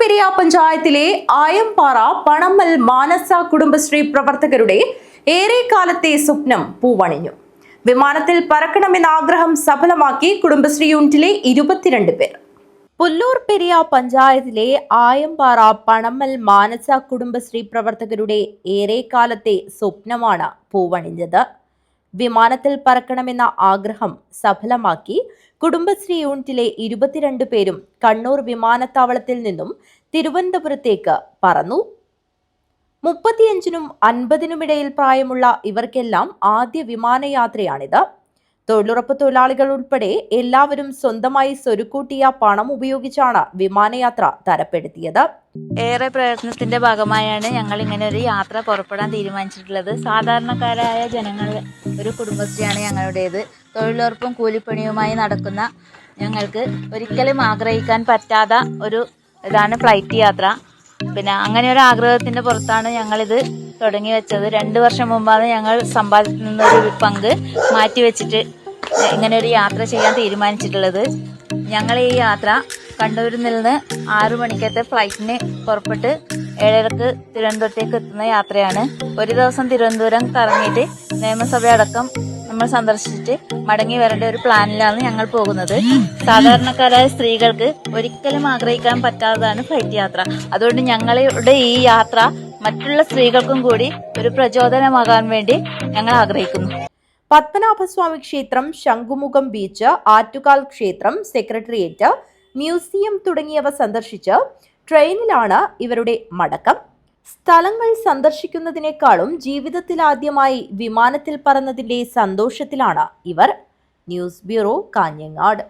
പെരിയ പഞ്ചായത്തിലെ ആയംപാറ പണമ്മൽ മാനസ കുടുംബശ്രീ പ്രവർത്തകരുടെ ഏറെക്കാലത്തെ സ്വപ്നം പൂവണിഞ്ഞു. വിമാനത്തിൽ പറക്കണമെന്ന ആഗ്രഹം സഫലമാക്കി കുടുംബശ്രീ യൂണിറ്റിലെ ഇരുപത്തിരണ്ട് പേർ. പുല്ലൂർ പെരിയ പഞ്ചായത്തിലെ ആയംപാറ പണമ്മൽ മാനസ കുടുംബശ്രീ പ്രവർത്തകരുടെ ഏറെക്കാലത്തെ സ്വപ്നമാണ് പൂവണിഞ്ഞത്. വിമാനത്തിൽ പറക്കണമെന്ന ആഗ്രഹം സഫലമാക്കി കുടുംബശ്രീ യൂണിറ്റിലെ ഇരുപത്തിരണ്ട് പേരും കണ്ണൂർ വിമാനത്താവളത്തിൽ നിന്നും തിരുവനന്തപുരത്തേക്ക് പറന്നു. മുപ്പത്തിയഞ്ചിനും അൻപതിനുമിടയിൽ പ്രായമുള്ള ഇവർക്കെല്ലാം ആദ്യ വിമാനയാത്രയാണിത്. തൊഴിലുറപ്പ് തൊഴിലാളികൾ ഉൾപ്പെടെ എല്ലാവരും സ്വന്തമായി സ്വരുക്കൂട്ടിയ പണം ഉപയോഗിച്ചാണ് വിമാനയാത്ര തരപ്പെടുത്തിയത്. ഏറെ പ്രയത്നത്തിന്റെ ഭാഗമായാണ് ഞങ്ങൾ ഇങ്ങനെ ഒരു യാത്ര പുറപ്പെടാൻ തീരുമാനിച്ചിട്ടുള്ളത്. സാധാരണക്കാരായ ജനങ്ങൾ ഒരു കുടുംബശ്രീയാണ് ഞങ്ങളുടേത്. തൊഴിലുറപ്പും കൂലിപ്പണിയുമായി നടക്കുന്ന ഞങ്ങൾക്ക് ഒരിക്കലും ആഗ്രഹിക്കാൻ പറ്റാത്ത ഒരു ഇതാണ് ഫ്ലൈറ്റ് യാത്ര. പിന്നെ അങ്ങനെ ഒരു ആഗ്രഹത്തിന്റെ പുറത്താണ് ഞങ്ങളിത് തുടങ്ങി വെച്ചത്. രണ്ടു വർഷം മുമ്പാണ് ഞങ്ങൾ സമ്പാദിക്കുന്ന ഒരു പങ്ക് മാറ്റിവെച്ചിട്ട് ഇങ്ങനെ ഒരു യാത്ര ചെയ്യാൻ തീരുമാനിച്ചിട്ടുള്ളത്. ഞങ്ങൾ ഈ യാത്ര കണ്ണൂരിൽ നിന്ന് ആറു മണിക്കത്തെ ഫ്ലൈറ്റിന് പുറപ്പെട്ട് ഏഴരക്ക് തിരുവനന്തപുരത്തേക്ക് എത്തുന്ന യാത്രയാണ്. ഒരു ദിവസം തിരുവനന്തപുരം കറങ്ങിയിട്ട് നിയമസഭയടക്കം നമ്മൾ സന്ദർശിച്ചിട്ട് മടങ്ങി വരേണ്ട ഒരു പ്ലാനിലാണ് ഞങ്ങൾ പോകുന്നത്. സാധാരണക്കാരായ സ്ത്രീകൾക്ക് ഒരിക്കലും ആഗ്രഹിക്കാൻ പറ്റാത്തതാണ് ഫ്ലൈറ്റ് യാത്ര. അതുകൊണ്ട് ഞങ്ങളുടെ ഈ യാത്ര മറ്റുള്ള സ്ത്രീകൾക്കും കൂടി ഒരു പ്രചോദനമാകാൻ വേണ്ടി ഞങ്ങൾ ആഗ്രഹിക്കുന്നു. പത്മനാഭസ്വാമി ക്ഷേത്രം ശംഖുമുഖം ബീച്ച് ആറ്റുകാൽ ക്ഷേത്രം സെക്രട്ടേറിയറ്റ് മ്യൂസിയം തുടങ്ങിയവ സന്ദർശിച്ച് ട്രെയിനിലാണ് ഇവരുടെ മടക്കം. സ്ഥലങ്ങൾ സന്ദർശിക്കുന്നതിനേക്കാളും ജീവിതത്തിൽ ആദ്യമായി വിമാനത്തിൽ പറന്നതിന്റെ സന്തോഷത്തിലാണ് ഇവർ. News bureau Kanhangad.